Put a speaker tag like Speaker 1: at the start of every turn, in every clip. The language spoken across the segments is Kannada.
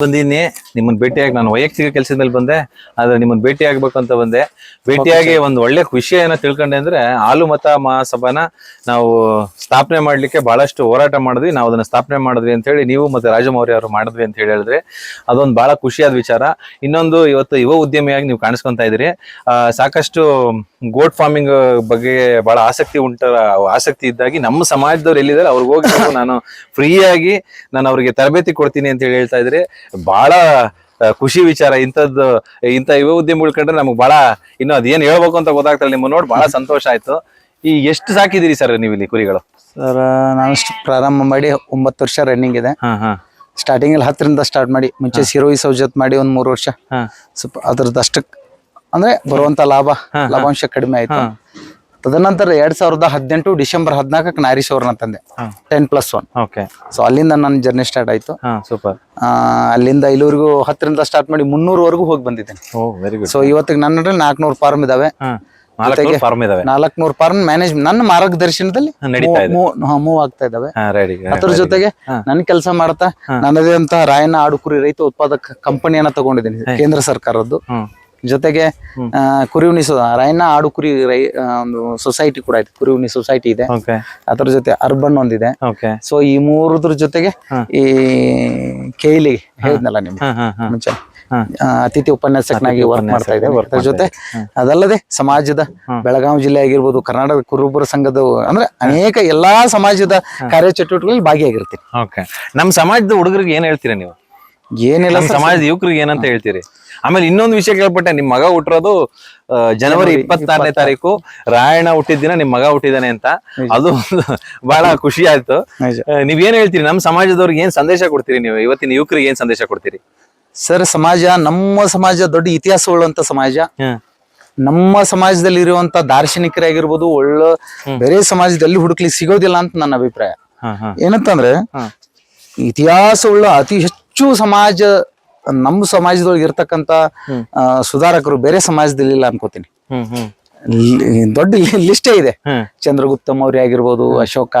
Speaker 1: ಬಂದಿನಿ ನಿಮ್ಮನ್ನ ಭೇಟಿಯಾಗಿ ನಾನು ವೈಯಕ್ತಿಕ ಕೆಲಸದ ಮೇಲೆ ಬಂದೆ ಆದ್ರೆ ನಿಮ್ಮನ್ನ ಭೇಟಿ ಆಗ್ಬೇಕಂತ ಅಂತ ಬಂದೆ. ಭೇಟಿಯಾಗಿ ಒಂದು ಒಳ್ಳೆ ವಿಷಯನ ತಿಳ್ಕೊಂಡೆ ಅಂದ್ರೆ ಹಾಲು ಮತ ಮಹಾಸಭಾನ ನಾವು ಸ್ಥಾಪನೆ ಮಾಡ್ಲಿಕ್ಕೆ ಬಹಳಷ್ಟು ಹೋರಾಟ ಮಾಡಿದ್ವಿ. ನಾವು ಅದನ್ನ ಸ್ಥಾಪನೆ ಮಾಡಿದ್ವಿ ಅಂತ ಹೇಳಿ ನೀವು ಮತ್ತೆ ರಾಜಮೌರ್ಯ ಅವರು ಮಾಡಿದ್ವಿ ಅಂತ ಹೇಳಿ ಹೇಳಿದ್ರೆ ಅದೊಂದು ಬಹಳ ಖುಷಿಯಾದ ವಿಚಾರ. ಇನ್ನೊಂದು ಇವತ್ತು ಯುವ ಉದ್ಯಮಿಯಾಗಿ ನೀವು ಕಾಣಿಸ್ಕೊಂತಾ ಇದ್ದೀರಿ. ಆ, ಸಾಕಷ್ಟು ಗೋಟ್ ಫಾರ್ಮಿಂಗ್ ಬಗ್ಗೆ ಬಹಳ ಆಸಕ್ತಿ ಉಂಟ ಆಸಕ್ತಿ ಇದ್ದಾಗಿ ನಮ್ಮ ಸಮಾಜದವ್ರು ಎಲ್ಲಿದ್ದಾರೆ ಅವ್ರಿಗೆ ಹೋಗಿ ನಾನು ಫ್ರೀಯಾಗಿ ನಾನು ಅವ್ರಿಗೆ ತರಬೇತಿ ಕೊಡ್ತೀನಿ ಅಂತ ಹೇಳಿ ಹೇಳ್ತಾ ಇದ್ರಿ ಬಹಳ ಖುಷಿ ವಿಚಾರ. ಇಂಥದ್ದು ಇಂಥ ಯುವ ಉದ್ಯಮಗಳು ಕಂಡ್ರೆ ನಮ್ಗೆ ಬಹಳ ಇನ್ನು ಅದೇನು ಹೇಳ್ಬೇಕು ಅಂತ ಗೊತ್ತಾಗ್ತಲ್ಲ. ನಿಮ್ಮ ನೋಡಿ ಬಹಳ ಸಂತೋಷ ಆಯ್ತು. ಈ ಎಷ್ಟು ಸಾಕಿದಿರಿ ಸರ್ ನೀವು ಇಲ್ಲಿ ಕುರಿಗಳು?
Speaker 2: ಸರ್ ನಾನು ಪ್ರಾರಂಭ ಮಾಡಿ ಒಂಬತ್ತು ವರ್ಷ ರನ್ನಿಂಗ್ ಇದೆ. ಸ್ಟಾರ್ಟಿಂಗ್ ಅಲ್ಲಿ ಹತ್ತರಿಂದ ಸ್ಟಾರ್ಟ್ ಮಾಡಿ ಮುಂಚೆ ಸಿರೋಯಿ ಸೌಜತ್ ಮಾಡಿ ಒಂದ್ ಮೂರು ವರ್ಷ. ಸ್ವಲ್ಪ ಅದ್ರದ್ದು ಅಷ್ಟಕ್ ಅಂದ್ರೆ ಬರುವಂತ ಲಾಭ ಲಾಭಾಂಶ ಕಡಿಮೆ ಆಯ್ತು. ತದನಂತರ ಎರಡ್ ಸಾವಿರದ ಹದಿನೆಂಟು ಡಿಸೆಂಬರ್ ಹದಿನಾಲ್ಕಕ್ಕೆ ನಾರೀಶ್ವರ್ನ ತಂದೆ.
Speaker 1: ಹಾ.
Speaker 2: Ten plus one
Speaker 1: okay
Speaker 2: so ಅಲ್ಲಿಂದ ನನ್ನ ಜರ್ನಿ ಸ್ಟಾರ್ಟ್ ಆಯ್ತು.
Speaker 1: ಸೂಪರ್
Speaker 2: ಅಲ್ಲಿಂದ ಇಲ್ಲಿವರೆಗೂ ಹತ್ತರಿಂದ ಸ್ಟಾರ್ಟ್ ಮಾಡಿ ಮುನ್ನೂರವರೆಗೂ ಹೋಗಿ ಬಂದಿದ್ದೇನೆ. ಸೊ ಇವತ್ತಿಗೆ ನನ್ನ ನಾಲ್ಕನೂರು ಫಾರ್ಮ್ ಇದಾವೆ. ನಾಲ್ಕುನೂರು ಫಾರ್ಮ್ ಮ್ಯಾನೇಜ್ ನನ್ನ ಮಾರ್ಗದರ್ಶನದಲ್ಲಿ. ಮೂವ್ ಆಗ್ತಾ ಇದಾವೆ. ಅದ್ರ ಜೊತೆಗೆ ನನ್ ಕೆಲಸ ಮಾಡ್ತಾ ನನ್ನದೇ ಅಂತ ರಾಯಣ್ಣ ಆಡುಕುರಿ ರೈತ ಉತ್ಪಾದಕ ಕಂಪನಿಯನ್ನ ತಗೊಂಡಿದ್ದೀನಿ ಕೇಂದ್ರ ಸರ್ಕಾರದ್ದು. ಜೊತೆಗೆ ಕುರಿ ಉಣಿಸೋ ರಾಯಣ್ಣ ಆಡು ಕುರಿ ರೈ ಒಂದು ಸೊಸೈಟಿ ಕೂಡ ಇದೆ ಕುರಿ ಉಣಿ ಸೊಸೈಟಿ ಇದೆ. ಅದ್ರ ಜೊತೆ ಅರ್ಬನ್ ಒಂದಿದೆ. ಸೊ ಈ ಮೂರದ್ರ ಜೊತೆಗೆ ಈ ಕೇಲಿ ಹೇಳಿದ್ನಲ್ಲ ನಿಮ್ಗೆ? ಮುಂಚೆ. ಅತಿಥಿ ಉಪನ್ಯಾಸಕನಾಗಿ ವರ್ಕ್ ಮಾಡ್ತಾ ಇದೆ ಅದ್ರ ಜೊತೆ ಅದಲ್ಲದೆ ಸಮಾಜದ ಬೆಳಗಾವಿ ಜಿಲ್ಲೆ ಆಗಿರ್ಬೋದು ಕರ್ನಾಟಕ ಕುರುಬರ ಸಂಘದ ಅಂದ್ರೆ ಅನೇಕ ಎಲ್ಲಾ ಸಮಾಜದ ಕಾರ್ಯಚಟುವಟಿಕೆಗಳಲ್ಲಿ ಭಾಗಿಯಾಗಿರ್ತೀನಿ.
Speaker 1: ನಮ್ಮ ಸಮಾಜದ ಹುಡುಗರಿಗೆ ಏನ್ ಹೇಳ್ತೀರಾ ನೀವು?
Speaker 2: ಏನಿಲ್ಲ
Speaker 1: ಸಮಾಜದ ಯುವಕರಿಗೆ ಏನಂತ ಹೇಳ್ತೀರಿ? ಆಮೇಲೆ ಇನ್ನೊಂದು ವಿಷಯ ಕೇಳ್ಪಟ್ಟೆ ನಿಮ್ ಮಗ ಹುಟ್ಟಿರೋದು ಜನವರಿ ಇಪ್ಪತ್ತಾರನೇ ತಾರೀಕು ರಾಯಣ್ಣ ಹುಟ್ಟಿದ ದಿನ ನಿಮ್ ಮಗ ಹುಟ್ಟಿದಾನೆ ಅಂತ. ಅದು ಬಹಳ ಖುಷಿ ಆಯ್ತು.
Speaker 2: ನೀವೇನ್
Speaker 1: ಆ, ನೀವ್ ಏನ್ ಹೇಳ್ತೀರಿ? ನಮ್ಮ ಸಮಾಜದವ್ರಿಗೆ ಏನ್ ಸಂದೇಶ ಕೊಡ್ತೀರಿ ನೀವು? ಇವತ್ತಿನ ಯುವಕರಿಗೆ ಏನ್ ಸಂದೇಶ ಕೊಡ್ತೀರಿ?
Speaker 2: ಸರ್ ಸಮಾಜ ನಮ್ಮ ಸಮಾಜ ದೊಡ್ಡ ಇತಿಹಾಸ ಉಳ್ಳಂತ ಸಮಾಜ ನಮ್ಮ ಸಮಾಜದಲ್ಲಿ ಇರುವಂತ ದಾರ್ಶನಿಕರಾಗಿರ್ಬೋದು ಒಳ್ಳೆ ಬೇರೆ ಸಮಾಜದಲ್ಲಿ ಹುಡುಕ್ಲಿಕ್ಕೆ ಸಿಗೋದಿಲ್ಲ ಅಂತ ನನ್ನ ಅಭಿಪ್ರಾಯ. ಏನಂತಂದ್ರೆ
Speaker 1: ಇತಿಹಾಸ
Speaker 2: ಉಳ್ಳ ಅತಿ ಹೆಚ್ಚು ಸಮಾಜ ನಮ್ಮ ಸಮಾಜದೊಳಗೆ ಇರ್ತಕ್ಕಂತ ಸುಧಾರಕರು ಬೇರೆ ಸಮಾಜದಲ್ಲಿ ಇಲ್ಲ ಅನ್ಕೋತೀನಿ ದೊಡ್ಡ ಲಿಸ್ಟೇ ಇದೆ. ಚಂದ್ರಗುಪ್ತ ಮೌರ್ಯ ಆಗಿರ್ಬೋದು ಅಶೋಕ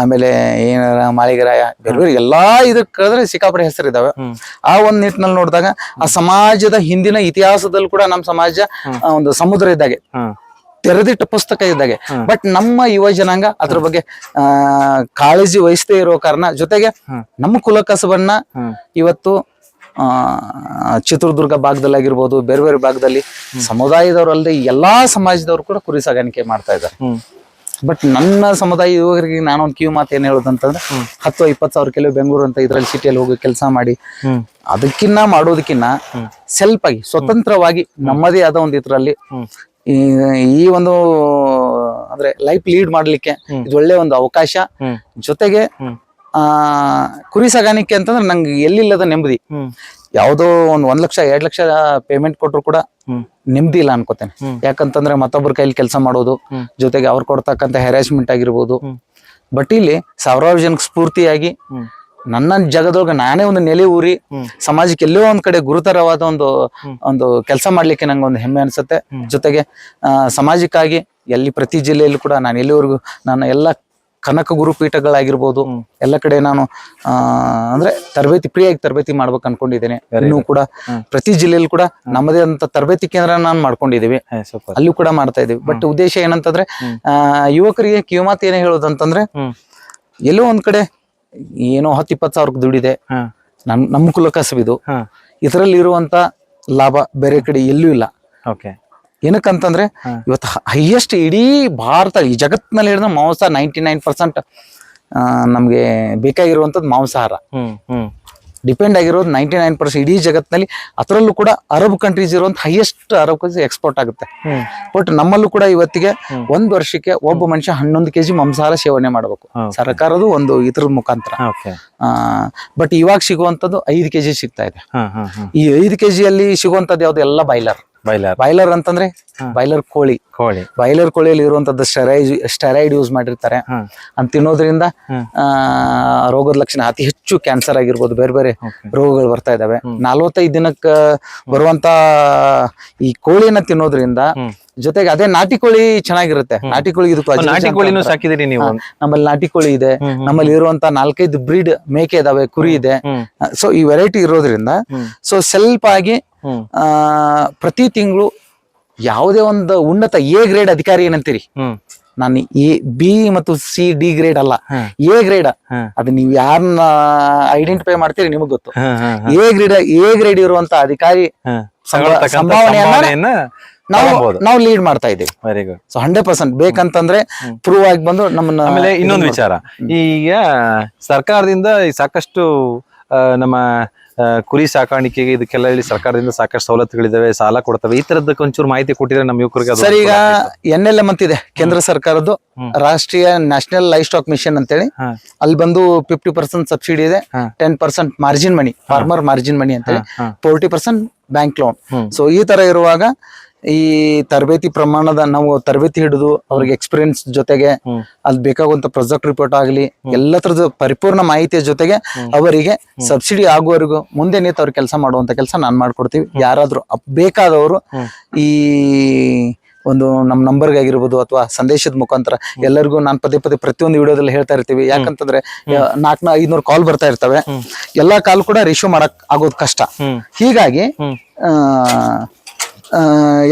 Speaker 2: ಆಮೇಲೆ ಏನಾರ ಮಾಳಿಗರಾಯ ಬೇರೆ ಬೇರೆ ಎಲ್ಲಾ ಇದಕ್ಕೆ ಸಿಕ್ಕಾಪಡೆ ಹೆಸರು ಹೆಸರಿದಾವೆ. ಆ ಒಂದ್ ನಿಟ್ಟಿನಲ್ಲಿ ನೋಡಿದಾಗ ಆ ಸಮಾಜದ ಹಿಂದಿನ ಇತಿಹಾಸದಲ್ಲಿ ಕೂಡ ನಮ್ಮ ಸಮಾಜ ಒಂದು ಸಮುದ್ರ ಇದ್ದಾಗೆ. ತೆರೆದಿಟ್ಟ ಪುಸ್ತಕ ಇದ್ದಾಗೆ. ಬಟ್ ನಮ್ಮ ಯುವ ಜನಾಂಗ ಅದ್ರ ಬಗ್ಗೆ ಆ ಕಾಳಜಿ ವಹಿಸದೇ ಇರೋ ಕಾರಣ. ಜೊತೆಗೆ ನಮ್ಮ ಕುಲಕಸಬನ್ನ ಇವತ್ತು ಆ ಚಿತ್ರದುರ್ಗ ಭಾಗದಲ್ಲಾಗಿರ್ಬೋದು ಬೇರೆ ಬೇರೆ ಭಾಗದಲ್ಲಿ ಸಮುದಾಯದವ್ರು ಅಲ್ಲದೆ ಎಲ್ಲಾ ಸಮಾಜದವರು ಕೂಡ ಕುರಿ ಸಾಗಾಣಿಕೆ ಮಾಡ್ತಾ ಇದ್ದಾರೆ. ಬಟ್ ನನ್ನ ಸಮುದಾಯ ಯುವಕರಿಗೆ ನಾನೊಂದು ಕಿವಿ ಮಾತು ಏನ್ ಹೇಳೋದಂತಂದ್ರೆ ಹತ್ತು ಇಪ್ಪತ್ತು ಸಾವಿರ ಕೆಲವು ಬೆಂಗಳೂರು ಅಂತ ಇದ್ರಲ್ಲಿ ಸಿಟಿಯಲ್ಲಿ ಹೋಗಿ ಕೆಲಸ ಮಾಡಿ ಅದಕ್ಕಿನ್ನ ಮಾಡೋದಕ್ಕಿನ್ನ ಸೆಲ್ಫ್ ಆಗಿ ಸ್ವತಂತ್ರವಾಗಿ ನಮ್ಮದೇ ಆದ ಒಂದು ಇದ್ರಲ್ಲಿ ಈ ಈ ಒಂದು ಅಂದ್ರೆ ಲೈಫ್ ಲೀಡ್ ಮಾಡ್ಲಿಕ್ಕೆ ಇದು ಒಳ್ಳೆ ಒಂದು ಅವಕಾಶ. ಜೊತೆಗೆ ಆ ಕುರಿ ಸಾಗಾಣಿಕೆ ಅಂತಂದ್ರೆ ನಂಗೆ ಎಲ್ಲಿಲ್ಲದ ನೆಮ್ಮದಿ. ಯಾವುದೋ ಒಂದ್ ಒಂದ್ ಲಕ್ಷ ಎರಡ್ ಲಕ್ಷ ಪೇಮೆಂಟ್ ಕೊಟ್ರು ಕೂಡ ನೆಮ್ಮದಿ ಇಲ್ಲ ಅನ್ಕೋತೇನೆ. ಯಾಕಂತಂದ್ರೆ ಮತ್ತೊಬ್ಬರ ಕೈಲಿ ಕೆಲಸ ಮಾಡೋದು ಜೊತೆಗೆ ಅವ್ರು ಕೊಡ್ತಕ್ಕಂತ ಹೆರಾಸ್ಮೆಂಟ್ ಆಗಿರ್ಬೋದು. ಬಟ್ ಇಲ್ಲಿ ಸಾವಿರಾರು ಜನಕ್ಕೆ ಸ್ಫೂರ್ತಿಯಾಗಿ ನನ್ನ ಜಗದೊಳಗ ನಾನೇ ಒಂದು ನೆಲೆ ಊರಿ ಸಮಾಜಕ್ಕೆ ಎಲ್ಲೋ ಒಂದ್ ಕಡೆ ಗುರುತರವಾದ ಒಂದು ಒಂದು ಕೆಲಸ ಮಾಡ್ಲಿಕ್ಕೆ ನಂಗೆ ಒಂದು ಹೆಮ್ಮೆ ಅನ್ಸುತ್ತೆ. ಜೊತೆಗೆ ಸಮಾಜಕ್ಕಾಗಿ ಎಲ್ಲಿ ಪ್ರತಿ ಜಿಲ್ಲೆಯಲ್ಲೂ ಕೂಡ ನಾನು ಎಲ್ಲಿವರೆಗೂ ನಾನು ಎಲ್ಲ ಕನಕ ಗುರುಪೀಠಗಳಾಗಿರ್ಬೋದು ಎಲ್ಲ ಕಡೆ ನಾನು ಆ ಅಂದ್ರೆ ತರಬೇತಿ ಫ್ರೀಯಾಗಿ ತರಬೇತಿ ಮಾಡ್ಬೇಕು ಅನ್ಕೊಂಡಿದ್ದೇನೆ. ಇನ್ನೂ ಕೂಡ ಪ್ರತಿ ಜಿಲ್ಲೆಯಲ್ಲೂ ಕೂಡ ನಮ್ಮದೇ ಅಂತ ತರಬೇತಿ ಕೇಂದ್ರ ನಾನು ಮಾಡ್ಕೊಂಡಿದೀವಿ ಅಲ್ಲೂ ಕೂಡ ಮಾಡ್ತಾ ಇದೀವಿ ಬಟ್ ಉದ್ದೇಶ ಏನಂತಂದ್ರೆ ಆ ಯುವಕರಿಗೆ ಕಿವಿಮಾತು ಏನೇ ಹೇಳೋದಂತಂದ್ರೆ ಎಲ್ಲೋ ಒಂದ್ ಕಡೆ ಏನೋ ಹತ್ತು ಇಪ್ಪತ್ತು ಸಾವಿರಕ್ಕೆ ದುಡಿದೆ.
Speaker 1: ನಮ್
Speaker 2: ನಮ್ ನಮ್ಮ ಕುಲ ಕಸಬಿದು ಇದರಲ್ಲಿ ಇರುವಂತ ಲಾಭ ಬೇರೆ ಕಡೆ ಎಲ್ಲೂ ಇಲ್ಲ.
Speaker 1: ಓಕೆ.
Speaker 2: ಏನಕ್ಕಂತಂದ್ರೆ ಇವತ್ತು ಹೈಯೆಸ್ಟ್ ಇಡೀ ಭಾರತ ಈ ಜಗತ್ತಿನಲ್ಲಿ ಹಿಡಿದ ಮಾಂಸ ನೈಂಟಿ ನೈನ್ ಪರ್ಸೆಂಟ್ ನಮ್ಗೆ ಬೇಕಾಗಿರುವಂತದ್ದು ಮಾಂಸಾಹಾರ. ಡಿಪೆಂಡ್ ಆಗಿರೋದು ನೈಂಟಿ ನೈನ್ ಪರ್ಸೆಂಟ್ ಇಡೀ ಜಗತ್ತಿನಲ್ಲಿ ಅದರಲ್ಲೂ ಕೂಡ ಅರಬ್ ಕಂಟ್ರೀಸ್ ಇರುವಂತ ಹೈಯೆಸ್ಟ್ ಅರಬ್ ಕಂಟ್ರೀಸ್ ಎಕ್ಸ್ಪೋರ್ಟ್ ಆಗುತ್ತೆ. ಬಟ್ ನಮ್ಮಲ್ಲೂ ಕೂಡ ಇವತ್ತಿಗೆ ಒಂದ್ ವರ್ಷಕ್ಕೆ ಒಬ್ಬ ಮನುಷ್ಯ ಹನ್ನೊಂದು ಕೆಜಿ ಮಾಂಸಾಹಾರ ಸೇವನೆ ಮಾಡಬೇಕು. ಸರ್ಕಾರದು ಒಂದು ಇದ್ರ ಮುಖಾಂತರ. ಬಟ್ ಇವಾಗ ಸಿಗುವಂತದ್ದು ಐದು ಕೆಜಿ ಸಿಗ್ತಾ ಇದೆ. ಈ ಐದು ಕೆಜಿಯಲ್ಲಿ ಸಿಗುವಂತದ್ದು ಯಾವ್ದು? ಎಲ್ಲ ಬಾಯ್ಲರ್.
Speaker 1: ಬಾಯ್ಲರ್.
Speaker 2: ಬಾಯ್ಲರ್ ಅಂತಂದ್ರೆ ಬಾಯ್ಲರ್ ಕೋಳಿ.
Speaker 1: ಕೋಳಿ.
Speaker 2: ಬಾಯ್ಲರ್ ಕೋಳಿಯಲ್ಲಿ ಇರುವಂತದ್ದು ಸ್ಟೆರೈಡ್ ಸ್ಟೆರೈಡ್ ಯೂಸ್ ಮಾಡಿರ್ತಾರೆ. ಅಂತ ತಿನ್ನೋದ್ರಿಂದ ಆ, ರೋಗದ ಲಕ್ಷಣ ಅತಿ ಹೆಚ್ಚು ಕ್ಯಾನ್ಸರ್ ಆಗಿರ್ಬೋದು. ಬೇರೆ ಬೇರೆ ರೋಗಗಳು ಬರ್ತಾ ಇದಾವೆ. ನಲ್ವತ್ತೈದು ದಿನಕ್ಕೆ ಬರುವಂತ ಈ ಕೋಳಿನ ತಿನ್ನೋದ್ರಿಂದ ಜೊತೆಗೆ ಅದೇ ನಾಟಿ ಕೋಳಿ ಚೆನ್ನಾಗಿರುತ್ತೆ. ನಾಟಿ ಕೋಳಿ ಇದಕ್ಕೂ
Speaker 1: ನಾಟಿ ಕೋಳಿನೂ ಸಾಕಿದಿರಿ ನೀವು.
Speaker 2: ನಮ್ಮಲ್ಲಿ ನಾಟಿ ಕೋಳಿ ಇದೆ. ನಮ್ಮಲ್ಲಿ ಇರುವಂತ ನಾಲ್ಕೈದು ಬ್ರೀಡ್ ಮೇಕೆ ಇದಾವೆ ಕುರಿ ಇದೆ. ಸೊ ಈ ವೆರೈಟಿ ಇರೋದ್ರಿಂದ. ಸೊ ಸ್ವಲ್ಪ ಆಗಿ ಆ, ಪ್ರತಿ ತಿಂಗಳು ಯಾವುದೇ ಒಂದು ಉನ್ನತ ಎ ಗ್ರೇಡ್ ಅಧಿಕಾರಿ ಏನಂತೀರಿ? ನಾನು ಎ ಬಿ ಮತ್ತು ಸಿ ಡಿ ಗ್ರೇಡ್ ಅಲ್ಲ. A grade. ಅದು ನೀವು ಯಾರನ್ನ ಐಡೆಂಟಿಫೈ ಮಾಡ್ತೀರಿ ನಿಮಗ್ ಗೊತ್ತು. ಎ ಗ್ರೇಡ್ ಎ ಗ್ರೇಡ್ ಇರುವಂತ ಅಧಿಕಾರಿ ಸಂಭಾವನೆಯನ್ನ ನಾವು ನಾವು ಲೀಡ್ ಮಾಡ್ತಾ ಇದ್ದೀವಿ.
Speaker 1: Very good
Speaker 2: so hundred percent ಬೇಕಂತಂದ್ರೆ prove ಆಗಿ ಬಂದು ನಮ್ಮನ್ನ
Speaker 1: ಆಮೇಲೆ ಇನ್ನೊಂದು ವಿಚಾರ. ಈಗ ಸರ್ಕಾರದಿಂದ ಈ ಸಾಕಷ್ಟು ನಮ್ಮ ಕುರಿ ಸಾಕಾಣಿಕೆಗೆ ಇದಕ್ಕೆಲ್ಲ ಇಲ್ಲಿ ಸರ್ಕಾರದಿಂದ ಸಾಕಷ್ಟು ಸವಲತ್ತುಗಳಿದಾವೆ ಸಾಲ ಕೊಡ್ತವೆ. ಈ ತರದಕ್ಕೆ ಒಂಚೂರು ಮಾಹಿತಿ ಕೊಟ್ಟಿದ್ರೆ ನಮ್ಮ ಯುವಕರಿಗೆ
Speaker 2: ಸರ್ ಈಗ. ಎನ್ ಎಲ್ ಎಂ ಅಂತಿದೆ ಕೇಂದ್ರ ಸರ್ಕಾರದ್ದು. ರಾಷ್ಟ್ರೀಯ ನ್ಯಾಷನಲ್ ಲೈಫ್ ಸ್ಟಾಕ್ ಮಿಷನ್ ಅಂತೇಳಿ. ಅಲ್ಲಿ ಬಂದು ಫಿಫ್ಟಿ ಪರ್ಸೆಂಟ್ ಸಬ್ಸಿಡಿ ಇದೆ. Ten percent margin money farmer margin money ಅಂತೇಳಿ.
Speaker 1: ಹೇಳಿ
Speaker 2: forty percent bank loan. So ಈ ತರ ಇರುವಾಗ ಈ ತರಬೇತಿ ಪ್ರಮಾಣದ ನಾವು ತರಬೇತಿ ಹಿಡಿದು ಅವ್ರಿಗೆ ಎಕ್ಸ್ಪೀರಿಯನ್ಸ್ ಜೊತೆಗೆ. ಅಲ್ಲಿ ಬೇಕಾಗುವಂತ ಪ್ರಾಜೆಕ್ಟ್ ರಿಪೋರ್ಟ್ ಆಗಲಿ ಎಲ್ಲ ತರದ ಪರಿಪೂರ್ಣ ಮಾಹಿತಿಯ ಜೊತೆಗೆ ಅವರಿಗೆ ಸಬ್ಸಿಡಿ ಆಗುವವರೆಗೂ ಮುಂದೆ ನಿಂತು ಅವ್ರ ಕೆಲಸ ಮಾಡುವಂತ ಕೆಲಸ ನಾನ್ ಮಾಡ್ಕೊಡ್ತೀವಿ. ಯಾರಾದ್ರೂ ಬೇಕಾದವರು ಈ ಒಂದು ನಮ್ಮ ನಂಬರ್ಗೆ ಆಗಿರ್ಬೋದು ಅಥವಾ ಸಂದೇಶದ ಮುಖಾಂತರ ಎಲ್ಲರಿಗೂ ನಾನು ಪದೇ ಪದೇ ಪ್ರತಿಯೊಂದು ವಿಡಿಯೋದಲ್ಲಿ ಹೇಳ್ತಾ ಇರ್ತೀವಿ. ಯಾಕಂತಂದ್ರೆ ನಾಲ್ಕನ ಐದ್ನೂರು ಕಾಲ್ ಬರ್ತಾ ಇರ್ತವೆ. ಎಲ್ಲಾ ಕಾಲ್ ಕೂಡ ರಿಶ್ಯೂ ಮಾಡಕ್ ಆಗೋದು ಕಷ್ಟ. ಹೀಗಾಗಿ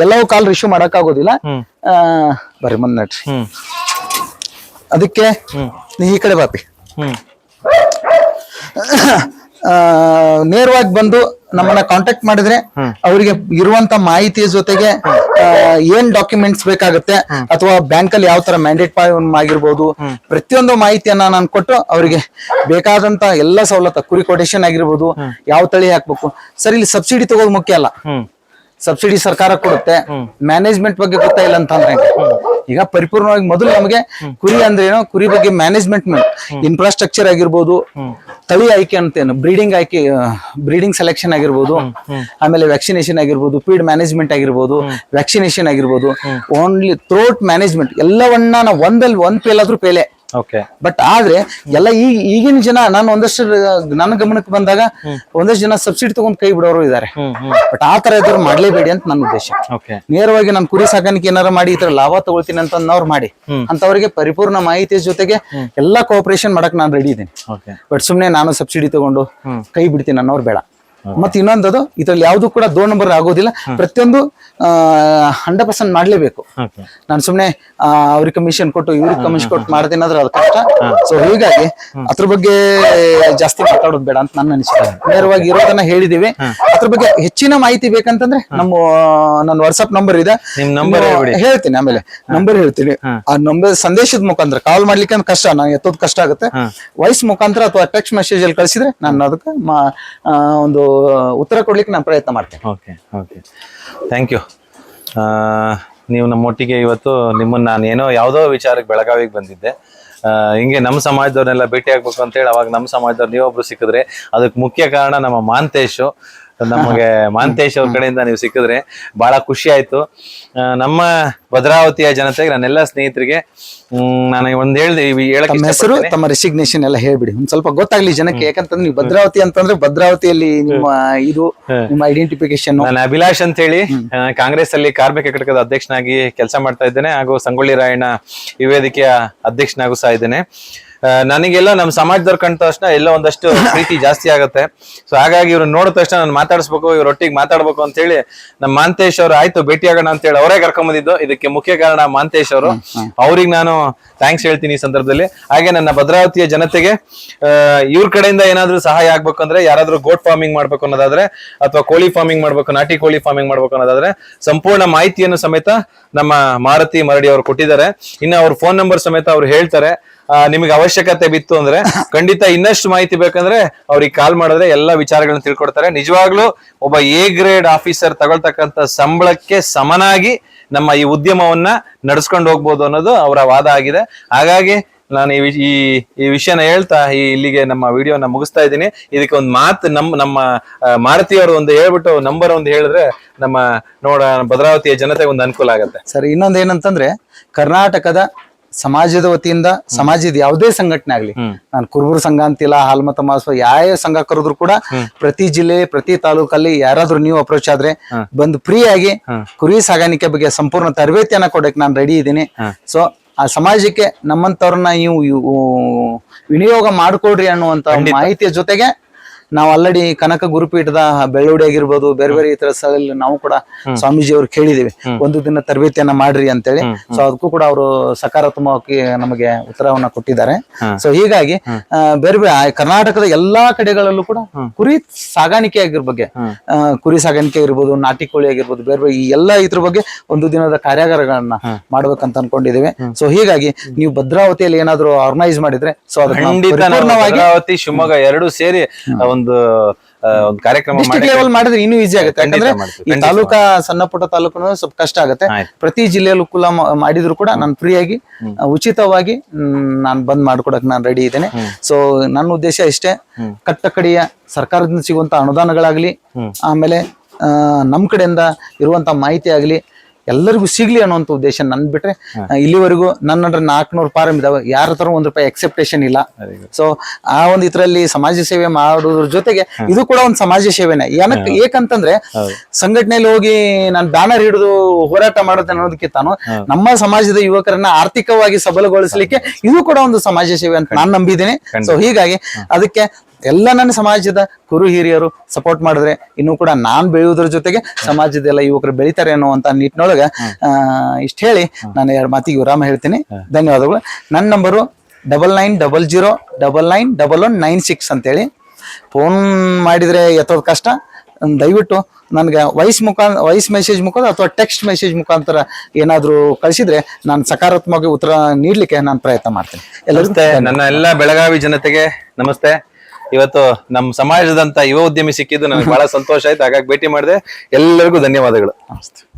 Speaker 2: ಎಲ್ಲವೂ ಕಾಲ್ ರಿಶ್ಯೂ ಮಾಡಕ್ ಆಗೋದಿಲ್ಲ ಬರ್ರಿ ಮುಂದ್ ನಡ್ರಿ. ಅದಕ್ಕೆ ನೀ ಈ ಕಡೆ ಬಾಪಿ. ನೇರವಾಗಿ ಬಂದು ನಮ್ಮನ್ನ ಕಾಂಟ್ಯಾಕ್ಟ್ ಮಾಡಿದ್ರೆ ಅವರಿಗೆ ಇರುವಂತ ಮಾಹಿತಿಯ ಜೊತೆಗೆ ಏನ್ ಡಾಕ್ಯುಮೆಂಟ್ಸ್ ಬೇಕಾಗುತ್ತೆ ಅಥವಾ ಬ್ಯಾಂಕ್ ಅಲ್ಲಿ ಯಾವ ತರ ಮ್ಯಾಂಡೇಟ್ ಆಗಿರ್ಬೋದು ಪ್ರತಿಯೊಂದು ಮಾಹಿತಿಯನ್ನ ನಾನು ಕೊಟ್ಟು ಅವರಿಗೆ ಬೇಕಾದಂತ ಎಲ್ಲ ಸವಲತ್ತು ಕುರಿ ಕೊಟೇಶನ್ ಆಗಿರ್ಬೋದು ಯಾವ ತಳಿ ಹಾಕ್ಬೇಕು. ಸರ್ ಇಲ್ಲಿ ಸಬ್ಸಿಡಿ ತಗೋದು ಮುಖ್ಯ ಅಲ್ಲ. ಸಬ್ಸಿಡಿ ಸರ್ಕಾರ ಕೊಡುತ್ತೆ. ಮ್ಯಾನೇಜ್ಮೆಂಟ್ ಬಗ್ಗೆ ಗೊತ್ತಾಯಿಲ್ಲ ಅಂತಂದ್ರೆ ಈಗ ಪರಿಪೂರ್ಣವಾಗಿ ಮೊದಲು ನಮಗೆ ಕುರಿ ಅಂದ್ರೆ ಏನೋ? ಕುರಿ ಬಗ್ಗೆ ಮ್ಯಾನೇಜ್ಮೆಂಟ್ ಇನ್ಫ್ರಾಸ್ಟ್ರಕ್ಚರ್ ಆಗಿರ್ಬೋದು ತಳಿ ಆಯ್ಕೆ ಅಂತೇನು ಬ್ರೀಡಿಂಗ್ ಆಯ್ಕೆ ಬ್ರೀಡಿಂಗ್ ಸೆಲೆಕ್ಷನ್ ಆಗಿರ್ಬೋದು ಆಮೇಲೆ ವ್ಯಾಕ್ಸಿನೇಷನ್ ಆಗಿರ್ಬೋದು ಫೀಡ್ ಮ್ಯಾನೇಜ್ಮೆಂಟ್ ಆಗಿರ್ಬೋದು ವ್ಯಾಕ್ಸಿನೇಷನ್ ಆಗಿರ್ಬೋದು ಓನ್ಲಿ ಥ್ರೋಟ್ ಮ್ಯಾನೇಜ್ಮೆಂಟ್ ಎಲ್ಲವನ್ನ ನಾವು ಒಂದಲ್ಲಿ ಒಂದ್ ಪೇಲಾದ್ರೂ
Speaker 1: ಪೇಲೆ.
Speaker 2: ಬಟ್ ಆದ್ರೆ ಎಲ್ಲ ಈಗ ಈಗಿನ ಜನ ನಾನು ಒಂದಷ್ಟು ನನ್ನ ಗಮನಕ್ಕೆ ಬಂದಾಗ ಒಂದಷ್ಟು ಜನ ಸಬ್ಸಿಡಿ ತಗೊಂಡ್ ಕೈ ಬಿಡೋರು
Speaker 1: ಹ್ಮ್
Speaker 2: ಬಟ್ ಆ ತರ ಇದ್ರು ಮಾಡ್ಲೇಬೇಡಿ ಅಂತ ನನ್ನ ಉದ್ದೇಶ. ನೇರವಾಗಿ ನಾನು ಕುರಿ ಸಾಕಾಣಿಕೆ ಏನಾರ ಮಾಡಿ ಈ ತರ ಲಾಭ ತಗೊಳ್ತೀನಿ ಅಂತ ಅವ್ರು ಮಾಡಿ. ಅಂತವರಿಗೆ ಪರಿಪೂರ್ಣ ಮಾಹಿತಿ ಜೊತೆಗೆ ಎಲ್ಲಾ ಕೋಆಪರೇಷನ್ ಮಾಡಕ್ ನಾನು ರೆಡಿ ಇದ್ದೀನಿ. ಬಟ್ ಸುಮ್ನೆ ನಾನು ಸಬ್ಸಿಡಿ ತಗೊಂಡು ಕೈ ಬಿಡ್ತೀನಿ ಅನ್ನೋರು ಬೇಡ. ಮತ್ತೆ ಇನ್ನೊಂದದು ಇದ್ರಲ್ಲಿ ಯಾವ್ದು ಕೂಡ ದೋ ನಂಬರ್ ಆಗೋದಿಲ್ಲ. ಪ್ರತಿಯೊಂದು ಹಂಡ್ರೆಡ್ ಪರ್ಸೆಂಟ್ ಮಾಡ್ಲೇಬೇಕು. ನಾನು ಸುಮ್ನೆ ಅವ್ರಿಗೆ ಕಮಿಷನ್ ಕೊಟ್ಟು ಇವ್ರಿಗೆ ಕಮಿಷನ್ ಕೊಟ್ಟು ಮಾಡ್ತೀನಿ ಅಂದ್ರೆ ಅದು ಕಷ್ಟ. ಸೊ ಹೀಗಾಗಿ ಅದ್ರ ಬಗ್ಗೆ ಜಾಸ್ತಿ ಮಾತಾಡೋದು ಬೇಡ ಅಂತ ನನ್ನ ಅನಿಸಿಕೆ ನೇರವಾಗಿ ಇರೋದನ್ನ ಹೇಳಿದೀವಿ. ಅದ್ರ ಬಗ್ಗೆ ಹೆಚ್ಚಿನ ಮಾಹಿತಿ ಬೇಕಂತಂದ್ರೆ ನಮ್ಮ ನನ್ನ ವಾಟ್ಸ್ಆಪ್ ನಂಬರ್ ಇದೆ. ಹೇಳ್ತೀನಿ ಆಮೇಲೆ. ನಂಬರ್ ಹೇಳ್ತೀನಿ. ಆ ನಂಬರ್ ಸಂದೇಶದ ಮುಖಾಂತರ ಕಾಲ್ ಮಾಡ್ಲಿಕ್ಕೆ ಅಂದ್ರೆ ಕಷ್ಟ ನಾನು ಎತ್ತೋದು ಕಷ್ಟ ಆಗುತ್ತೆ. ವಾಯ್ಸ್ ಮುಖಾಂತರ ಅಥವಾ ಟೆಕ್ಸ್ಟ್ ಮೆಸೇಜ್ ಅಲ್ಲಿ ಕಳಿಸಿದ್ರೆ ನಾನು ಅದಕ್ಕೆ ಒಂದು ಉತ್ತರ ಕೊಡ್ಲಿಕ್ಕೆ ನಾನು ಪ್ರಯತ್ನ ಮಾಡ್ತೇನೆ.
Speaker 1: ಓಕೆ ಓಕೆ ಥ್ಯಾಂಕ್ ಯು ನೀವು ನಮ್ಮೊಟ್ಟಿಗೆ ಇವತ್ತು ನಿಮ್ಮನ್ನ ನಾನು ಏನೋ ಯಾವುದೋ ವಿಚಾರಕ್ಕೆ ಬೆಳಗಾವಿಗೆ ಬಂದಿದ್ದೆ. ಹಿಂಗೆ ನಮ್ಮ ಸಮಾಜದವ್ರನ್ನೆಲ್ಲ ಭೇಟಿ ಆಗ್ಬೇಕು ಅಂತೇಳಿ ಅವಾಗ ನಮ್ಮ ಸಮಾಜದವ್ರು ನೀವೊಬ್ರು ಸಿಕ್ಕಿದ್ರೆ ಅದಕ್ಕೆ ಮುಖ್ಯ ಕಾರಣ ನಮ್ಮ ಮಾಂತೇಶು. ನಮಗೆ ಮಾಂತೇಶ್ ಅವ್ರ ಕಡೆಯಿಂದ ನೀವು ಸಿಕ್ಕಿದ್ರೆ ಬಹಳ ಖುಷಿ ಆಯ್ತು. ನಮ್ಮ ಭದ್ರಾವತಿಯ ಜನತೆಗೆ ನನ್ನೆಲ್ಲ ಸ್ನೇಹಿತರಿಗೆ ನಾನು ಒಂದ್ ಹೇಳ್ದೆ
Speaker 2: ತಮ್ಮ ಹೆಸರು. ತಮ್ಮ ರೆಸಿಗ್ನೇಷನ್ ಎಲ್ಲ ಹೇಳ್ಬಿಡಿ. ಒಂದ್ ಸ್ವಲ್ಪ ಗೊತ್ತಾಗ್ಲಿ ಜನಕ್ಕೆ ಯಾಕಂತಂದ್ರೆ ನೀವು ಭದ್ರಾವತಿ ಅಂತಂದ್ರೆ ಭದ್ರಾವತಿಯಲ್ಲಿ ನಿಮ್ಮ ಇದು ನಿಮ್ಮ ಐಡೆಂಟಿಫಿಕೇಶನ್
Speaker 1: ನಾನು ಅಭಿಲಾಷ್ ಅಂತ ಹೇಳಿ ಕಾಂಗ್ರೆಸ್ ಅಲ್ಲಿ ಕಾರ್ಮಿಕ ಘಟಕದ ಅಧ್ಯಕ್ಷನಾಗಿ ಕೆಲಸ ಮಾಡ್ತಾ ಇದ್ದೇನೆ ಹಾಗೂ ಸಂಗೊಳ್ಳಿ ರಾಯಣ್ಣ ಈ ವೇದಿಕೆಯ ಅಧ್ಯಕ್ಷನಾಗೂ ಸಹ ಇದ್ದೇನೆ. ನನಗೆಲ್ಲ ನಮ್ಮ ಸಮಾಜದವ್ರು ಕಂಡ ತಕ್ಷಣ ಎಲ್ಲ ಒಂದಷ್ಟು ಪ್ರೀತಿ ಜಾಸ್ತಿ ಆಗುತ್ತೆ. ಸೊ ಹಾಗಾಗಿ ಇವ್ರು ನೋಡಿದ ತಕ್ಷಣ ನಾನು ಮಾತಾಡಿಸ್ಬೇಕು ಇವ್ರೊಟ್ಟಿಗೆ ಮಾತಾಡ್ಬೇಕು ಅಂತ ಹೇಳಿ ನಮ್ಮ ಮಾಂತೇಶ್ ಅವರು ಆಯ್ತು ಭೇಟಿಯಾಗೋಣ ಅಂತ ಹೇಳಿ ಅವರೇ ಕರ್ಕೊಂಬಂದಿದ್ದು. ಇದಕ್ಕೆ ಮುಖ್ಯ ಕಾರಣ ಮಾಂತೇಶ್ ಅವರು. ಅವ್ರಿಗೆ ನಾನು ಥ್ಯಾಂಕ್ಸ್ ಹೇಳ್ತೀನಿ ಈ ಸಂದರ್ಭದಲ್ಲಿ. ಹಾಗೆ ನನ್ನ ಭದ್ರಾವತಿಯ ಜನತೆಗೆ ಇವ್ರ ಕಡೆಯಿಂದ ಏನಾದ್ರೂ ಸಹಾಯ ಆಗ್ಬೇಕು ಅಂದ್ರೆ ಯಾರಾದ್ರೂ ಗೋಟ್ ಫಾರ್ಮಿಂಗ್ ಮಾಡ್ಬೇಕು ಅನ್ನೋದಾದ್ರೆ ಅಥವಾ ಕೋಳಿ ಫಾರ್ಮಿಂಗ್ ಮಾಡ್ಬೇಕು ನಾಟಿ ಕೋಳಿ ಫಾರ್ಮಿಂಗ್ ಮಾಡ್ಬೇಕು ಅನ್ನೋದಾದ್ರೆ ಸಂಪೂರ್ಣ ಮಾಹಿತಿಯನ್ನು ಸಮೇತ ನಮ್ಮ ಮಾರುತಿ ಮರಡಿ ಅವರು ಕೊಟ್ಟಿದ್ದಾರೆ. ಇನ್ನು ಅವ್ರ ಫೋನ್ ನಂಬರ್ ಸಮೇತ ಅವ್ರು ಹೇಳ್ತಾರೆ. ನಿಮಗೆ ಅವಶ್ಯಕತೆ ಬಿತ್ತು ಅಂದ್ರೆ ಖಂಡಿತ ಇನ್ನಷ್ಟು ಮಾಹಿತಿ ಬೇಕಂದ್ರೆ ಅವ್ರಿಗೆ ಕಾಲ್ ಮಾಡಿದ್ರೆ ಎಲ್ಲ ವಿಚಾರಗಳನ್ನ ತಿಳ್ಕೊಡ್ತಾರೆ. ನಿಜವಾಗ್ಲೂ ಒಬ್ಬ ಎ ಗ್ರೇಡ್ ಆಫೀಸರ್ ತಗೊಳ್ತಕ್ಕಂತ ಸಂಬಳಕ್ಕೆ ಸಮನಾಗಿ ನಮ್ಮ ಈ ಉದ್ಯಮವನ್ನ ನಡ್ಸ್ಕೊಂಡು ಹೋಗ್ಬೋದು ಅನ್ನೋದು ಅವರ ವಾದ ಆಗಿದೆ. ಹಾಗಾಗಿ ನಾನು ಈ ಈ ವಿಷಯನ ಹೇಳ್ತಾ ಈ ಇಲ್ಲಿಗೆ ನಮ್ಮ ವಿಡಿಯೋನ ಮುಗಿಸ್ತಾ ಇದ್ದೀನಿ. ಇದಕ್ಕೆ ಒಂದು ಮಾತು ನಮ್ಮ ನಮ್ಮ ಮಾರುತಿಯವರು ಒಂದು ಹೇಳ್ಬಿಟ್ಟು ನಂಬರ್ ಒಂದು ಹೇಳಿದ್ರೆ ನಮ್ಮ ನೋಡ, ಭದ್ರಾವತಿಯ ಜನತೆಗೆ ಒಂದು ಅನುಕೂಲ ಆಗುತ್ತೆ.
Speaker 2: ಸರ್, ಇನ್ನೊಂದು ಏನಂತಂದ್ರೆ ಕರ್ನಾಟಕದ ಸಮಾಜದ ವತಿಯಿಂದ ಸಮಾಜದ ಯಾವುದೇ ಸಂಘಟನೆ ಆಗ್ಲಿ. ನಾನು ಕುರುಬರ ಸಂಘ ಅಂತಿಲ್ಲ ಹಾಲ್ಮತ ಮಾಸ ಯಾವ ಸಂಘ ಕರೆದ್ರು ಕೂಡ ಪ್ರತಿ ಜಿಲ್ಲೆ ಪ್ರತಿ ತಾಲೂಕಲ್ಲಿ ಯಾರಾದ್ರೂ ನೀವು ಅಪ್ರೋಚ್ ಆದ್ರೆ ಬಂದು ಫ್ರೀ ಆಗಿ ಕುರಿ ಸಾಗಾಣಿಕೆ ಬಗ್ಗೆ ಸಂಪೂರ್ಣ ತರಬೇತಿಯನ್ನ ಕೊಡಕ್ ನಾನು ರೆಡಿ ಇದ್ದೀನಿ ಸೊ ಆ ಸಮಾಜಕ್ಕೆ ನಮ್ಮಂತವ್ರನ್ನ ನೀವು ವಿನಿಯೋಗ ಮಾಡ್ಕೊಡ್ರಿ ಅನ್ನುವಂತ ಮಾಹಿತಿಯ ಜೊತೆಗೆ ನಾವು ಆಲ್ರೆಡಿ ಕನಕ ಗುರುಪೀಠದ ಬೆಳ್ಳುಡಿ ಆಗಿರ್ಬೋದು ಬೇರೆ ಬೇರೆ ಇತರ ಸ್ಥಳದಲ್ಲಿ ನಾವು ಕೂಡ ಸ್ವಾಮೀಜಿ ಅವ್ರು ಕೇಳಿದೀವಿ. ಒಂದು ದಿನ ತರಬೇತಿಯನ್ನ ಮಾಡ್ರಿ ಅಂತೇಳಿ. ಸೊ ಅದಕ್ಕೂ ಕೂಡ ಅವರು ಸಕಾರಾತ್ಮಕವಾಗಿ ನಮಗೆ ಉತ್ತರವನ್ನ ಕೊಟ್ಟಿದ್ದಾರೆ. ಸೊ ಹೀಗಾಗಿ ಬೇರೆ ಬೇರೆ ಕರ್ನಾಟಕದ ಎಲ್ಲಾ ಕಡೆಗಳಲ್ಲೂ ಕೂಡ ಕುರಿ ಸಾಗಾಣಿಕೆ ಆಗಿರ ಬಗ್ಗೆ ಕುರಿ ಸಾಗಾಣಿಕೆ ಆಗಿರ್ಬೋದು ನಾಟಿ ಕೋಳಿ ಆಗಿರ್ಬೋದು ಬೇರೆ ಬೇರೆ ಈ ಎಲ್ಲಾ ಇದ್ರ ಬಗ್ಗೆ ಒಂದು ದಿನದ ಕಾರ್ಯಾಗಾರಗಳನ್ನ ಮಾಡ್ಬೇಕಂತ ಅನ್ಕೊಂಡಿದೀವಿ. ಸೊ ಹೀಗಾಗಿ ನೀವು ಭದ್ರಾವತಿಯಲ್ಲಿ ಏನಾದ್ರು ಆರ್ಗನೈಸ್ ಮಾಡಿದ್ರೆ ಸೊ
Speaker 1: ಖಂಡಿತ ಶಿವಮೊಗ್ಗ ಎರಡು ಸೇರಿ ಒಂದು ಆ, ಒಂದು ಕಾರ್ಯಕ್ರಮ
Speaker 2: ಡಿಸ್ಟ್ರಿಕ್ಟ್ ಲೆವೆಲ್ ಮಾಡಿದ್ರೆ ಇನ್ನೂ ಈಸಿ ಆಗುತ್ತೆ. ಯಾಕಂದ್ರೆ ಈ ತಾಲೂಕಾ ಸಣ್ಣ ಪುಟ್ಟ ತಾಲೂಕು ಸ್ವಲ್ಪ ಕಷ್ಟ ಆಗುತ್ತೆ. ಪ್ರತಿ ಜಿಲ್ಲೆಯಲ್ಲೂ ಕುಲ ಮಾಡಿದ್ರು ಕೂಡ ನಾನು ಫ್ರೀ ಆಗಿ ಉಚಿತವಾಗಿ ನಾನು ಬಂದ್ ಮಾಡ್ಕೊಡಕ್ ನಾನು ರೆಡಿ ಇದ್ದೇನೆ. ಸೊ ನನ್ನ ಉದ್ದೇಶ ಇಷ್ಟೇ. ಕಟ್ಟ ಕಡೆಯ ಸರ್ಕಾರದಿಂದ ಸಿಗುವಂತ ಅನುದಾನಗಳಾಗ್ಲಿ ಆಮೇಲೆ ಆ, ನಮ್ ಕಡೆಯಿಂದ ಇರುವಂತ ಮಾಹಿತಿ ಆಗ್ಲಿ ಎಲ್ಲರಿಗೂ ಸಿಗ್ಲಿ ಅನ್ನೋಂತ ಉದ್ದೇಶ ನನ್ ಬಿಟ್ರೆ ಇಲ್ಲಿವರೆಗೂ ನನ್ನ ಹತ್ರ ನಾಲ್ಕುನೂರು ಫಾರಂ ಇದಾವೆ ಯಾರ ಹತ್ರ ಒಂದ್ ರೂಪಾಯಿ ಎಕ್ಸೆಪ್ಟೇಷನ್ ಇಲ್ಲ. ಸೊ ಆ ಒಂದ್ ಇದ್ರಲ್ಲಿ ಸಮಾಜ ಸೇವೆ ಮಾಡೋದ್ರ ಜೊತೆಗೆ ಇದು ಕೂಡ ಒಂದು ಸಮಾಜ ಸೇವೆನೆ. ಏನಕ್ಕೆ ಏಕಂತಂದ್ರೆ ಸಂಘಟನೆಯಲ್ಲಿ ಹೋಗಿ ನಾನು ಬ್ಯಾನರ್ ಹಿಡಿದು ಹೋರಾಟ ಮಾಡುತ್ತೆ ಅನ್ನೋದಕ್ಕಿಂತಾನು ನಮ್ಮ ಸಮಾಜದ ಯುವಕರನ್ನ ಆರ್ಥಿಕವಾಗಿ ಸಬಲಗೊಳಿಸಲಿಕ್ಕೆ ಇದು ಕೂಡ ಒಂದು ಸಮಾಜ ಸೇವೆ ಅಂತ ನಾನು ನಂಬಿದ್ದೀನಿ. ಸೊ ಹೀಗಾಗಿ ಅದಕ್ಕೆ ಎಲ್ಲ ನನ್ನ ಸಮಾಜದ ಕುರು ಹಿರಿಯರು ಸಪೋರ್ಟ್ ಮಾಡಿದ್ರೆ ಇನ್ನೂ ಕೂಡ ನಾನ್ ಬೆಳೆಯುವುದ್ರ ಜೊತೆಗೆ ಸಮಾಜದ ಎಲ್ಲ ಯುವಕರು ಬೆಳಿತಾರೆ ಅನ್ನುವಂತ ನಿಟ್ಟಿನೊಳಗ ಆ, ಇಷ್ಟ ಹೇಳಿ ನಾನು ಎರಡು ಮಾತಿಗೆ ವಿರಾಮ ಹೇಳ್ತೀನಿ. ಧನ್ಯವಾದಗಳು. ನನ್ನ number double nine double zero double nine double one nine six ಅಂತೇಳಿ. ಫೋನ್ ಮಾಡಿದ್ರೆ ಎತ್ತೋದು ಕಷ್ಟ. ದಯವಿಟ್ಟು ನನಗೆ ವಾಯ್ಸ್ ಮುಖಾಂತರ ವಾಯ್ಸ್ ಮೆಸೇಜ್ ಮುಖಾಂತರ ಅಥವಾ ಟೆಕ್ಸ್ಟ್ ಮೆಸೇಜ್ ಮುಖಾಂತರ ಏನಾದರೂ ಕಳಿಸಿದ್ರೆ ನಾನು ಸಕಾರಾತ್ಮಕವಾಗಿ ಉತ್ತರ ನೀಡಲಿಕ್ಕೆ ನಾನು ಪ್ರಯತ್ನ ಮಾಡ್ತೇನೆ.
Speaker 1: ನಮಸ್ತೆ. ನನ್ನ ಎಲ್ಲ ಬೆಳಗಾವಿ ಜನತೆಗೆ ನಮಸ್ತೆ. ಇವತ್ತು ನಮ್ಮ ಸಮಾಜದಂತ ಯುವ ಉದ್ಯಮಿ ಸಿಕ್ಕಿದ್ದು ನನಗೆ ಬಹಳ ಸಂತೋಷ ಆಯ್ತು. ಹಾಗಾಗಿ ಭೇಟಿ ಮಾಡಿದೆ. ಎಲ್ಲರಿಗೂ ಧನ್ಯವಾದಗಳು.
Speaker 2: ನಮಸ್ತೆ.